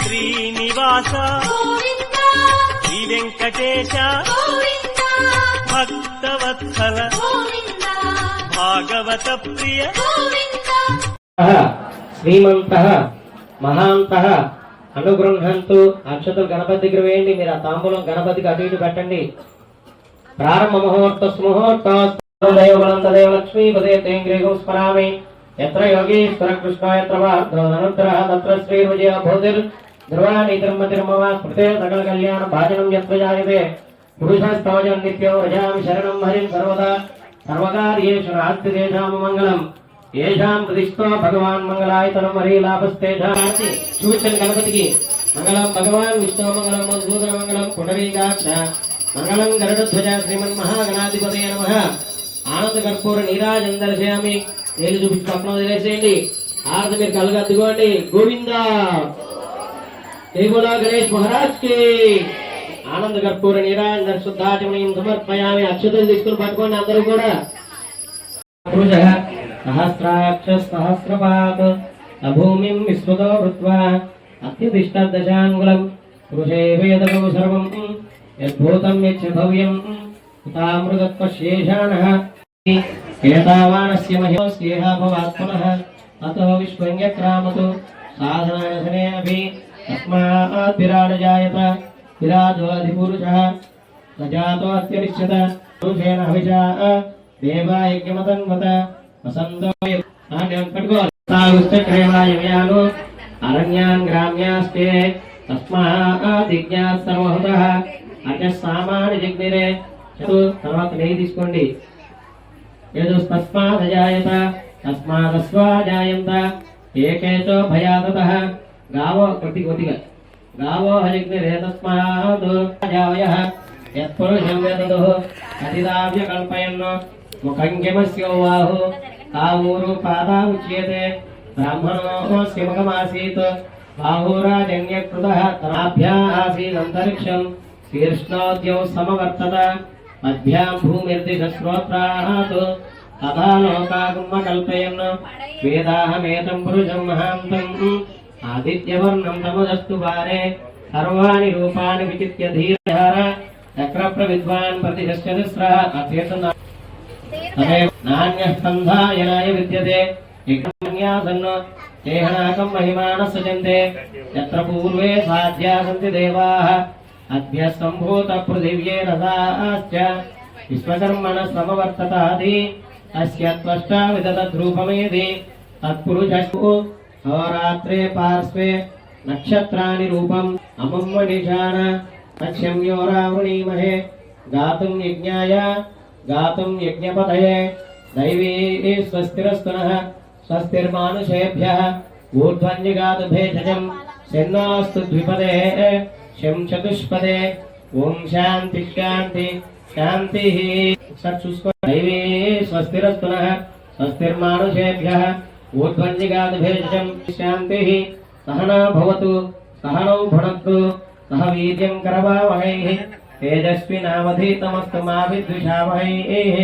శ్రీనివాస గోవింద శ్రీ వెంకటేశ గోవింద భక్తవత్సల గోవింద భాగవత ప్రియ. గోవింద. శ్రీమంత మహాంత అనుగృహంతు అక్షతలు గణపతి దగ్గర వేయండి. మీరు ఆ తాంబూలం గణపతికి అటు ఇటు పెట్టండి. ప్రారంభ ముహూర్త తేంగ్రీగం స్మరామి ఎత్ర యోగీశ్వర కృష్ణ ఎత్ర వార్ధనంతర తత్ర శ్రీ విజయ భూతిర్ ధ్రువాణి తిరుమ తిరుమవ సకల కళ్యాణ భాజనం యత్ర జాయతే పురుషస్తవజం నిత్యం రజామి శరణం హరిం సర్వదా సర్వకార్యేషు నాస్తి తేషాం మంగళం. ఏషాం ప్రతిష్టో భగవాన్ మంగళాయతనం హరి లాభస్తేషాం చూచండి గణపతికి మంగళం భగవాన్ విష్ణు మంగళం మధుసూదన మంగళం పునరీకాక్ష మంగళం గరుడధ్వజ శ్రీమన్ మహాగణాధిపతయ నమ. ఆనంద కర్పూర నీరాజం దర్శయామి. నేను చూపించి స్వప్నం తెలియజేయండి ఆరత మీరు కలుగు అద్దుకోండి గోవిందా! దేగులా గణేష్ మహారాజ్కి. ఆనంద కర్పూర నీరాజన శుద్ధాచమయం సమర్పయామి. అక్షతలు తీసుకుని పట్టుకోండి అందరూ కూడా. పురుష సహస్రాక్ష సహస్రపాత్ అభూమిం విస్మృతో కృత్వా వృత్వా అత్యతిష్టదశాంగులం పురుషే వేదకం సర్వం. యద్భూతం యచ్చ భవ్యం. ఉతామృగత్వశేషాణ ఏతావానస్య మహిమ స్నేహాభవాత్మన అతో విశ్వం యక్రామతు సాధనానసనే అభి. తస్మాత్ విరాడ జాయత విరాజో అధిపురుషः సజాతో అత్యరిష్యత పురుషేణ హవిషా దేవాయజ్ఞమతన్వత వసంతో నాణ్యం పట్టుకోవాలి సాగుశ్చక్రేవాయవ్యాలు అరణ్యాన్ గ్రామ్యాస్తే తస్మాదిజ్ఞాత్ సర్వహుతః అర్య సామాని జిగ్నిరే చతు తర్వాత నెయ్యి తీసుకోండి యదుస్తస్మాదజాయత తస్మాదస్వాజాయంత ఏకేచో భయాతతః గావో కొద్ది కొద్దిగా గావో హజిగ్నిరే తస్మాద్ జావయః యత్పురుషం వేదదుః అతిదావ్య కల్పయన్ ముఖం కిమస్యోవాహు తావూరు పాదా ఉచ్యతే బ్రాహ్మణోస్య ముఖమాసీత్ బాహురాజన్యకృతः తనాభ్యా ఆసీదంతరిక్షం శీర్ష్ణోద్యౌ సమవర్తత మధ్యాం భూమిర్దిశ శ్రోత్రాత్ తథా లోకాగుమ్మ కల్పయన్ వేదాహమేతం పురుషం మహాంతం ఆదిత్యవర్ణం తమదస్తు వారే. సర్వాణి రూపాణి విచిత్య ధీరహార చక్ర ప్రవిద్వాన్ ప్రతిశస్త్ర అత్యేత నాణ్యస్కంధాయనాయ విద్యతే. యజ్ఞాసన్న దేహనాకం మహిమాన సజంతే యత్ర పూర్వే సాధ్యా సంతి దేవాః. అద్య సంభూత పృథివ్యే రసాశ్చ విశ్వకర్మణ సమవర్తతాది అస్య త్వష్టా విదతద్రూపమేది తత్పురుషస్సు హోరాత్రే పార్శ్వే నక్షత్రాని రూపం అమం నిశాన తక్షమ్యోరావృణీమహే గాతుం యజ్ఞాయ గాతుం యజ్ఞపతయే. దైవీ స్వస్తిరస్తునః స్వస్తిర్మానుషేభ్యः. ఊర్ధ్వన్యగాతు భేషజం శన్నాస్తు ద్విపదే. శం చతుష్పదే. ఓం శాంతి శాంతి శాంతి. ऊर्ध्वञ्जिगादिभिर्जम् शान्तिः सहना भवतु सहनौ भुनक्तु, सह वीर्यं करवावहैः। तेजस्विनावधीतमस्तु मा विद्विषावहैः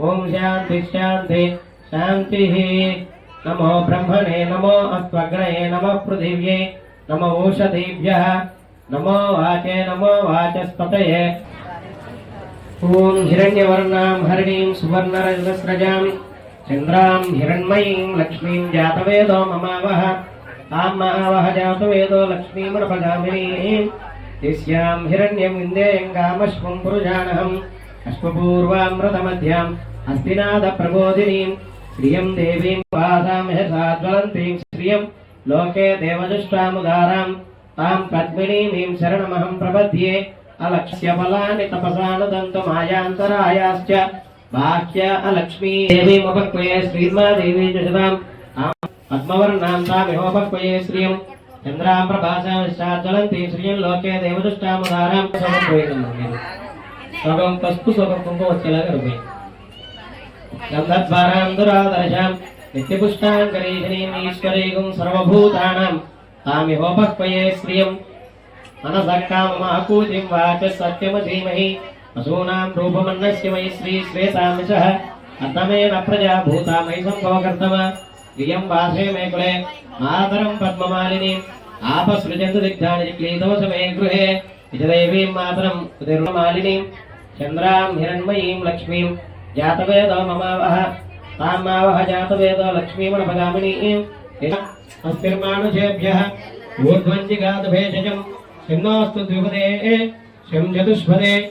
ॐ शान्तिश्शान्ति शान्तिः नमो ब्रह्मणे नमो अस्त्वग्रये नमः पृथिव्यै नम ओषधीभ्यः नमो वाचे, नमो वाचस्पतये। ॐ हिरण्यवर्णां, हरिणीं सुवर्णरजस्रजाम् చంద్రాం హిరణ్మయీం లక్ష్మీం జాతవేదో మమావహ. తాం మహావహ జాతవేదో లక్ష్మీమనపగామినీం యస్యాం హిరణ్యం ఇందేయం కామశ్వం పురుజానహం అశ్వపూర్వామృతమధ్యాం హస్తినాథ ప్రబోధినీం. శ్రియం దేవీం వాసాం సాజ్వలంతీం శ్రియం లోకే దేవదుష్టాముదారాం తాం పద్మినీమీం శరణమహం ప్రపద్యే అలక్ష్య ఫలాని తపసానుదంతు మాయాంతరాయాశ్చ బాహ్య అలక్ష్మీ శ్రీర్మాదేవీ జషదాం పద్మవర్ణాం తామిహోపక్వయే శ్రియం చంద్రాం ప్రభాసాజ్వలంతి శ్రియం లోకే దేవదుష్టాముదారాం సగం పసుపు సగం కుంకుమ వచ్చేలాగా రుబ్బేయండి గంధద్వారాంధురాదర్శాం నిత్యపుష్టాంకరీషణీం ఈశ్వరీగుం సర్వభూతానాం తామిహోపక్వయే శ్రియం మనసక్కామమాకూతిం వాచ సత్యమధీమహి పశూనాం రూపమన్నస్య మయి శ్రీ శ్వేతాంశ. అర్థమేన ప్రజా భూతా మయి సంభవకర్తమ ప్రియం భాషే మే కులే. మాతరం పద్మమాలిని. ఆపసృజంతు దిగ్ధాని క్లీదోష మే గృహే. ఇతదేవీం మాతరం ఉదిర్ణమాలిని చంద్రాం హిరణ్మయీం లక్ష్మీం. జాతవేదో మమావహ. తాం మావహ జాతవేదో లక్ష్మీమణపగామిని అస్థిర్మానుషేభ్య ఊర్ధ్వంజిగాత భేషజం. చిన్నోస్తు ద్విపదే. శం చతుష్పదే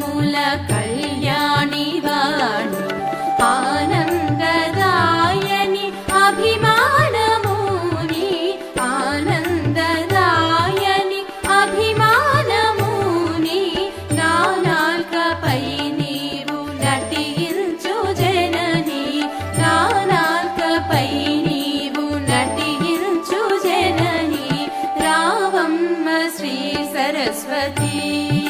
मूलकल्याणि वाणि आनन्ददायनि अभिमानमुनि आनन्ददायनि अभिमानमुनि नानाकपयिनीवु नटिल् चुजननि नानाकपैनीवु नटिल् चुजननि रावं श्री सरस्वती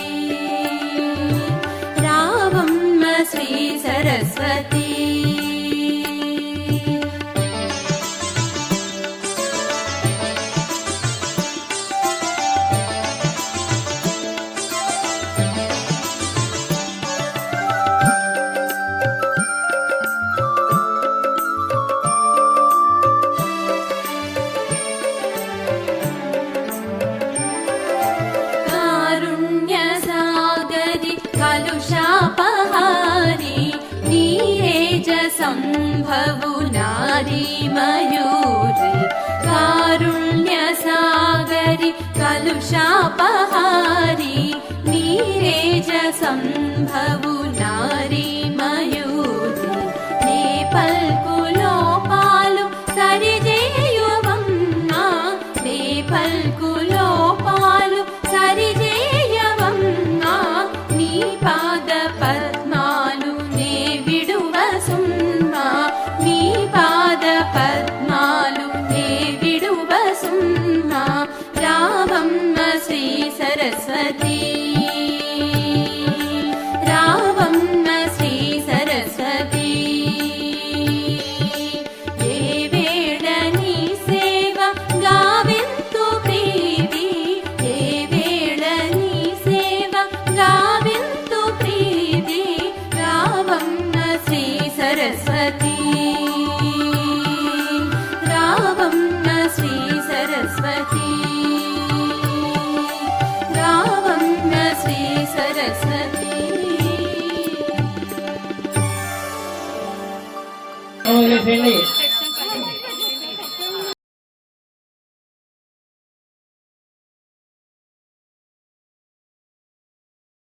कारुण्यसागरि कलुषापहारी नीरेजसंभवरी मयूरि कारुण्यसागरि कलुषापहारि కారుణ్య సాగరి కలుషాపహారి వదిలేసేయండి